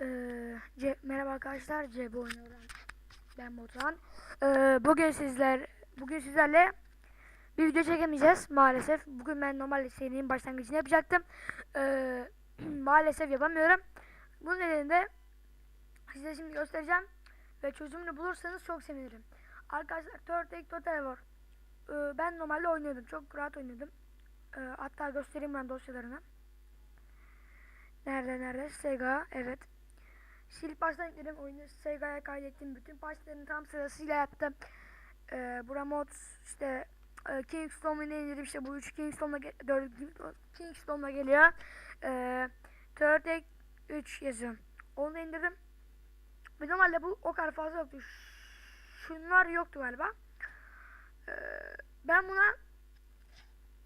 Ee, C- merhaba arkadaşlar, CB oynuyorum. Ben Botan. Ee, bugün sizler bugün sizlerle bir video çekemeyeceğiz maalesef. Bugün ben normal serinin başlangıcını yapacaktım. Ee, maalesef yapamıyorum. Bunun nedeni de size şimdi göstereceğim ve çözümünü bulursanız çok sevinirim. Arkadaşlar Third Egg Total var. Ee, ben normalde oynuyordum. Çok rahat oynuyordum. Ee, hatta göstereyim ben dosyalarını. Nerede nerede? Sega evet. Sil baştan ekledim oyunu Sega'ya kaydettim. Bütün parçalarını tam sırasıyla yaptım. Ee, bura mod işte e, Kingston'u indirdim işte bu 3 Kingston'la ge- 4 Kingston'la geliyor. Ee, Third Egg 3 yazıyor. Onu da indirdim. Ve normalde bu o kadar fazla yoktu. Şunlar yoktu galiba. Ee, ben buna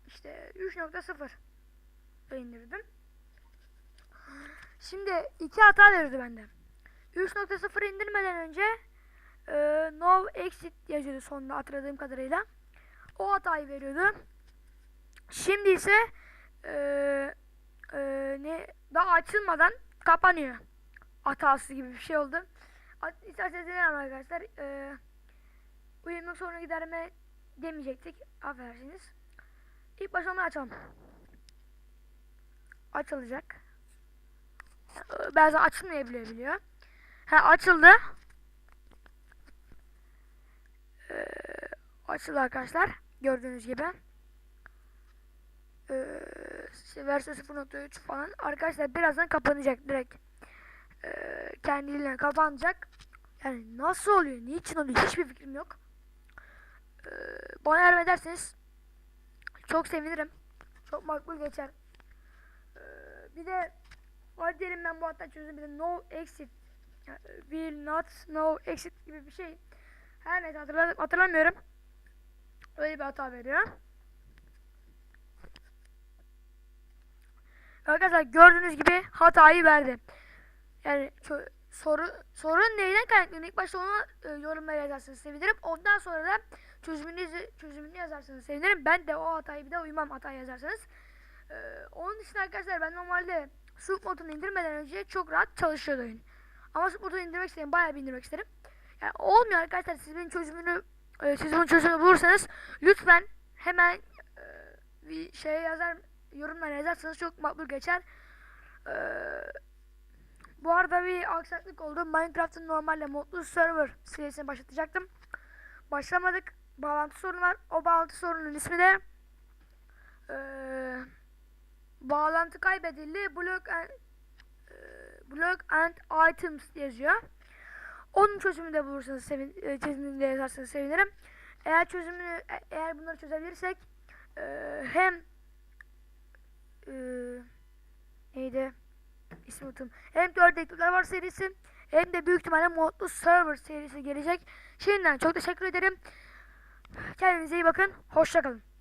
işte 3.0 da indirdim. Şimdi iki hata veriyordu bende. 3.0 indirmeden önce e, no exit yazıyordu sonunda hatırladığım kadarıyla. O hatayı veriyordu. Şimdi ise e, e, ne daha açılmadan kapanıyor. Hatası gibi bir şey oldu. At- İsterseniz deneyelim arkadaşlar. E, uyumluluk sorunu giderme demeyecektik. Affedersiniz. İlk başta onu açalım. Açılacak. Bazen açılmayabiliyor. Ha açıldı. Ee, açıldı arkadaşlar. Gördüğünüz gibi. Ee, versiyon 0.3 falan. Arkadaşlar birazdan kapanacak direkt. Ee, kendiliğinden kapanacak. Yani nasıl oluyor? Niçin oluyor? Hiçbir fikrim yok. Ee, bana yardım ederseniz çok sevinirim. Çok makbul geçer. Ee, bir de Hadi diyelim ben bu hatta de no exit will not no exit gibi bir şey. Her neyse hatırladım, hatırlamıyorum. Öyle bir hata veriyor. Arkadaşlar gördüğünüz gibi hatayı verdi. Yani soru sorun neyden kaynaklanıyor? İlk başta onu e, yorumlara yazarsanız sevinirim. Ondan sonra da çözümünü çözümünü yazarsanız sevinirim. Ben de o hatayı bir de uymam hatayı yazarsanız. Ee, onun dışında arkadaşlar ben normalde Sup modunu indirmeden önce çok rahat çalışıyordu oyun. Ama Sup modunu indirmek istedim. Bayağı bir indirmek isterim. Yani olmuyor arkadaşlar. Siz benim çözümünü e, siz bunun çözümünü bulursanız lütfen hemen e, bir şey yazar yorumlara yazarsanız çok makbul geçer. E, bu arada bir aksaklık oldu. Minecraft'ın normalde modlu server serisini başlatacaktım. Başlamadık. Bağlantı sorunu var. O bağlantı sorunun ismi de eee bağlantı kaybedildi. Block and, e, block and items yazıyor. Onun çözümünü de bulursanız sevin, e, çözümünü de yazarsanız sevinirim. Eğer çözümünü e- eğer bunları çözebilirsek e, hem e, neydi ismi unuttum. Hem 4 ekipler var serisi hem de büyük ihtimalle modlu server serisi gelecek. Şimdiden çok teşekkür ederim. Kendinize iyi bakın. Hoşçakalın.